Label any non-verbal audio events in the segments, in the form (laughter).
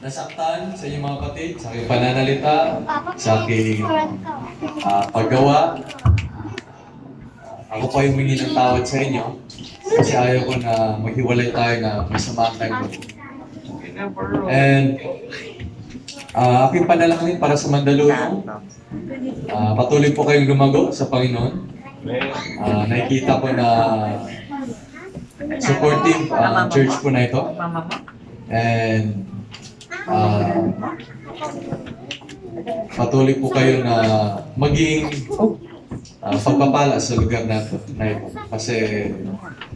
nasaktan sa inyong mga kapatid, sa aking pananalita, sa aking ah, paggawa. Ako po ay humingi ng tawad sa inyo kasi ayaw ko na maghiwalay tayo na masama ang tayo. And ah, aking panalangin para sa Mandaluyong, ah, patuloy po kayong lumago sa Panginoon. Ah, nakikita ko na supportive ang church po na ito. And ah, patuloy po kayo na maging ah, pagpapala sa lugar na ito. Na ito. Kasi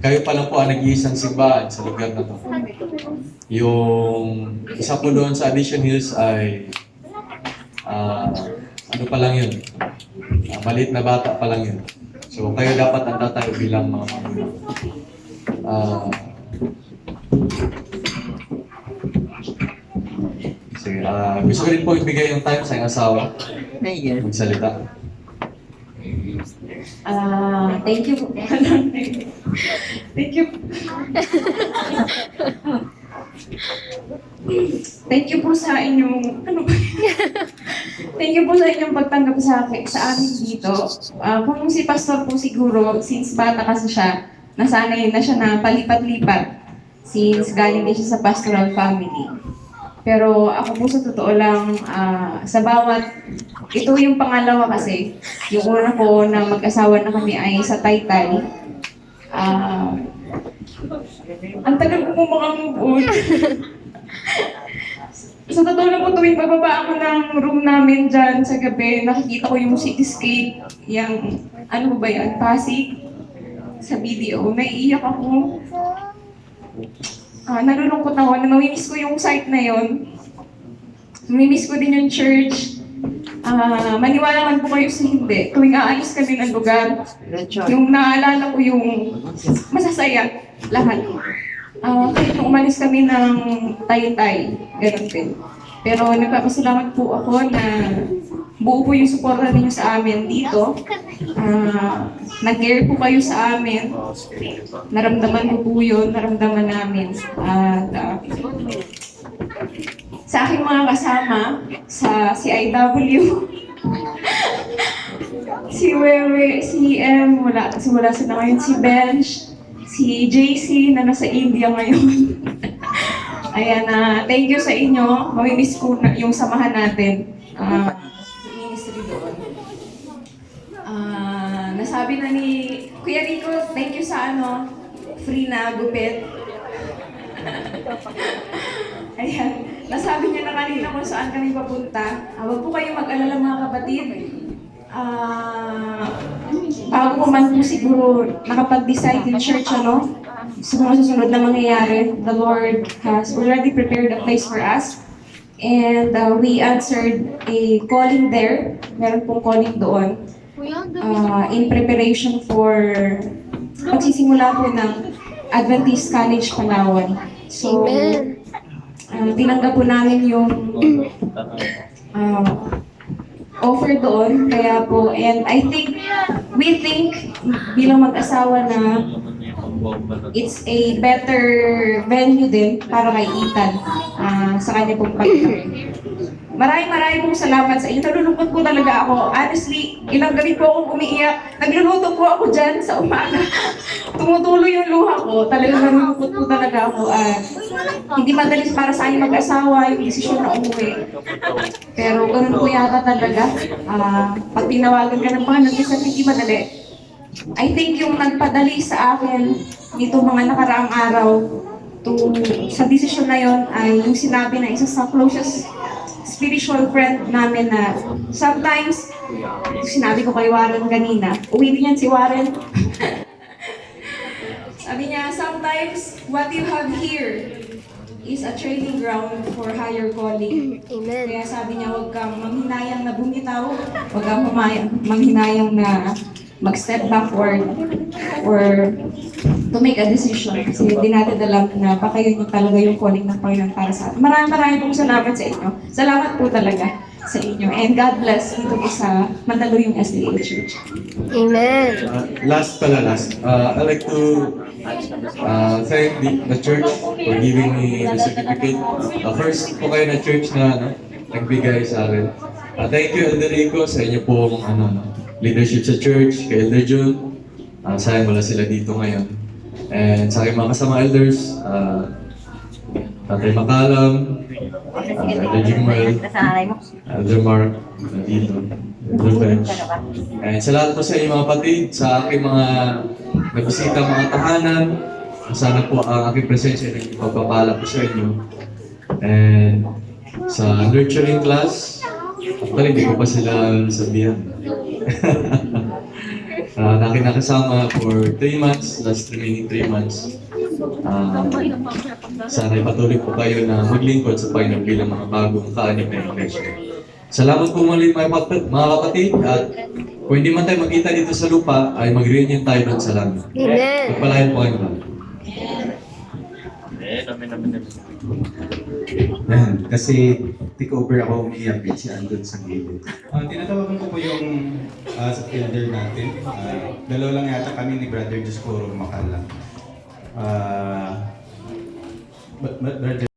kayo pa lang po ang nag-iisang simbahan sa lugar na ito. Yung isa po doon sa Addition Hills ay ah, ano pa lang yun? Ah, maliit na bata pa lang yun. So kayo dapat ang tatayo bilang mga magulang. Ah, Ah, gusto ko rin po ibigay yung time sa iyong asawa Ayun. magsalita. Ah, thank you. (laughs) thank you. thank you po sa inyong ano ba? (laughs) thank you po sa inyong pagtanggap sa akin sa amin dito. Ah, kung si pastor po siguro since bata kasi siya, nasanay na siya na palipat-lipat since galing din siya sa pastoral family. Pero ako po sa totoo lang, ah, sa bawat, ito yung pangalawa kasi, yung una ko na mag-asawa na kami ay sa Taytay. Ah, ang tagal ko po makamove (laughs) sa totoo lang po tuwing bababa ako ng room namin dyan sa gabi, nakikita ko yung cityscape, yung, ano ba yan, Pasig, sa video, naiiyak ako. Ah, nalulungkot ako na namimiss ko yung site na yon. Namimiss ko din yung church. Ah, maniwala man po kayo sa hindi. Tuwing aalis kami ng lugar, yung naalala ko yung masasaya lahat. Ah, kahit nung umalis kami ng Taytay, ganun din. Pero nagpapasalamat po ako na buo po yung suporta ninyo sa amin dito. Ah, nag-care po kayo sa amin. Naramdaman ko po yun, naramdaman namin. At ah, sa aking mga kasama, sa CIW, (laughs) si Wewe, si M, wala, kasi wala sila ngayon, si Bench, si JC na nasa India ngayon. (laughs) Ayan, na thank you sa inyo. Mamimiss ko na yung samahan natin. Ah, sa ano, free na gupit. Ayan, nasabi niya na kanina kung saan kami papunta. Ah, huwag po kayong mag-alala mga kapatid. Ah, bago ko man po siguro nakapag-decide in church, ano, sa mga susunod na mangyayari, the Lord has already prepared a place for us. And uh, we answered a calling there. Meron pong calling doon uh, in preparation for pagsisimula po ng Adventist College Palawan. So, uh, tinanggap po namin yung uh, offer doon. Kaya po, and I think, we think bilang mag-asawa na it's a better venue din para kay Ethan ah, sa kanya pong pagkakas. Maraming maraming pong salamat sa inyo. Nalulungkot po talaga ako. Honestly, ilang gabi po akong umiiyak. Nagluluto po ako dyan sa umaga. (laughs) Tumutuloy yung luha ko. Talagang nalulungkot po talaga ako. At hindi madali para sa akin mag-asawa yung desisyon na umuwi. Pero ganun po yata talaga. Ah, pag tinawagan ka ng Panginoon, minsan hindi madali. I think yung nagpadali sa akin nito mga nakaraang araw to sa desisyon na yon ay yung sinabi ng isa sa closest spiritual friend namin na sometimes sinabi ko kay Warren kanina uwi din yan si Warren (laughs) sabi niya sometimes what you have here is a training ground for higher calling Amen. kaya sabi niya, huwag kang manghinayang na bumitaw, huwag kang manghinayang na mag-step backward or to make a decision. Kasi hindi natin alam na baka yun yung talaga yung calling ng Panginoon para sa atin. Maraming maraming pong salamat sa inyo. Salamat po talaga sa inyo. And God bless dito po sa Mandaluyong SDA Church. Amen. Uh, last pala last, uh, I'd like to uh, thank the, the church for giving me the certificate. Uh, first po kayo na church na ano, nagbigay sa akin. Uh, thank you, Elder Rico, sa inyo pong ano, leadership sa church, kay Elder Jun. Uh, sayang wala sila dito ngayon. And sa aking mga kasama elders, uh, Tatay Makalam, uh, Elder Jingmel, Elder Mark, nandito, Elder Bench. And sa lahat po sa inyong mga kapatid, sa aking mga nagbisita mga tahanan, sana po ang aking presensya ay naging pagpapala po sa inyo. And sa nurturing class, actually hindi ko pa sila sabihan. (laughs) uh, nakin nakasama for 3 months, last remaining 3 months. Ah, sana ipatuloy po kayo na maglingkod sa Panginoon bilang mga bagong kaanib na iglesia. Salamat po muli mga kapatid, mga kapatid at kung hindi man tayo magkita dito sa lupa, ay mag-reunion tayo doon sa langit. Amen. Pagpalain po kayo. Yan, kasi take over ako umiyak eh, siya andun sa gilid. Uh, tinatawagan ko po yung ah, sa elder natin. Ah, dalawa lang yata kami ni Brother Discoro Makala. Ah, but, but Brother